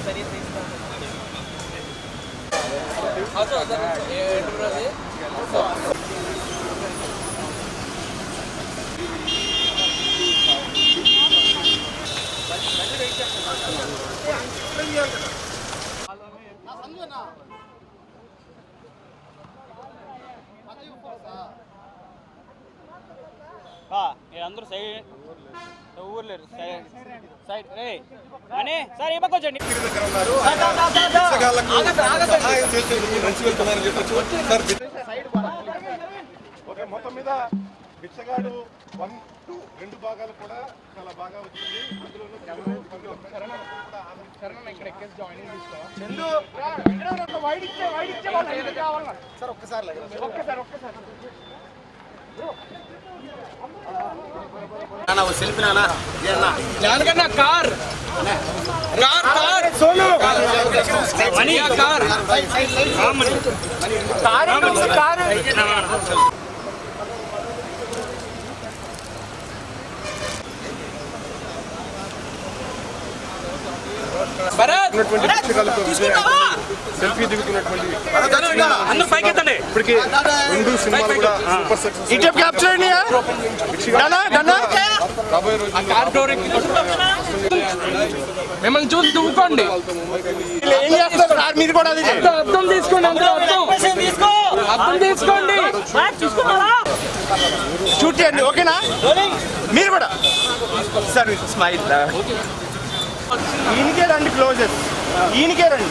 பெரிய சைஸ் தான் அதுவும் அதான் எட்டு ரூபாய் நான் சந்தோண்ணா మీరందరూ సైడ్ ఊర్లేరు? సైడ్ సైడ్ రే అని సార్ ఈ పక్క వచ్చండి సహాయం చేసేందుకు మంచి వెళ్తున్నారని చెప్పొచ్చు సార్ ఓకే మొత్తం మీద బిచ్చగాడు వన్ టూ రెండు భాగాలు కూడా చాలా బాగా వచ్చింది. అందులో సార్ ఒక్కసారి లాగండి. ఒక్కసారి ఒక్కసారి car car car Sonu money car car car Bharat బిచ్చగాళ్ళతో selfie దిగుతున్నటువంటి అందరూ పైకి ఎత్తండి ఇప్పటికే రెండు సినిమాలు కూడా సూపర్ సక్సెస్ ఇటప్ క్యాప్చర్ రాబోయే రోజుల్లో కార్ డోర్ మిమ్మల్ని చూసి దువ్వుకోండి. ఏం చేస్తారు సార్ మీరు కూడా అది అర్థం తీసుకోండి అందరూ అర్థం. అర్థం తీసుకోండి. షూట్ చేయండి ఓకేనా? మీరు కూడా. సార్ స్మైల్ ఈయనకే రండి క్లోజెస్ ఈయనకే రండి.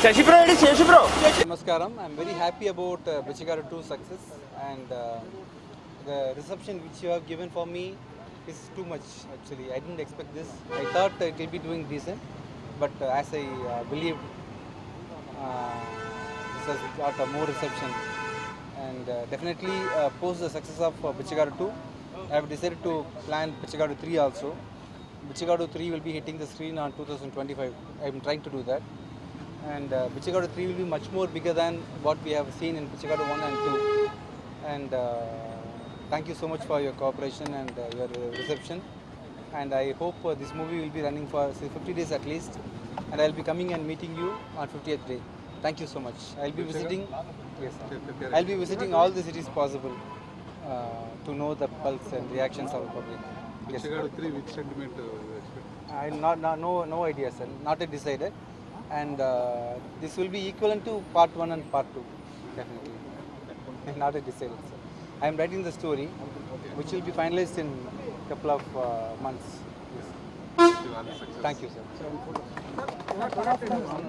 Shashipro, it is Shashipro. Namaskaram. I am very happy about uh, 2 success and uh, the reception which you have given for me is too much actually. I didn't expect this. I thought it will be doing decent but uh, as I uh, believe, this has got a more reception and definitely post the success of uh, 2, I have decided to plan Bichigara 3 also. Bichigadu 3 will be hitting the screen on 2025. I am trying to do that. And uh, Bichigadu 3 will be much more bigger than what we have seen in Bichigadu 1 and 2. And uh, thank you so much for your cooperation and uh, your reception. And I hope uh, this movie will be running for say, 50 days at least. And I'll be coming and meeting you on 50th day. Thank you so much. I'll be visiting. Yes, sir. I'll be visiting all the cities possible uh, to know the pulse and reactions of the public. Yes. I not, not no no idea, sir. Not yet decided, and uh, this will be equivalent to part one and part two, definitely. not yet decided, sir. I am writing the story, which will be finalized in a couple of uh, months. Yes. Thank you, sir.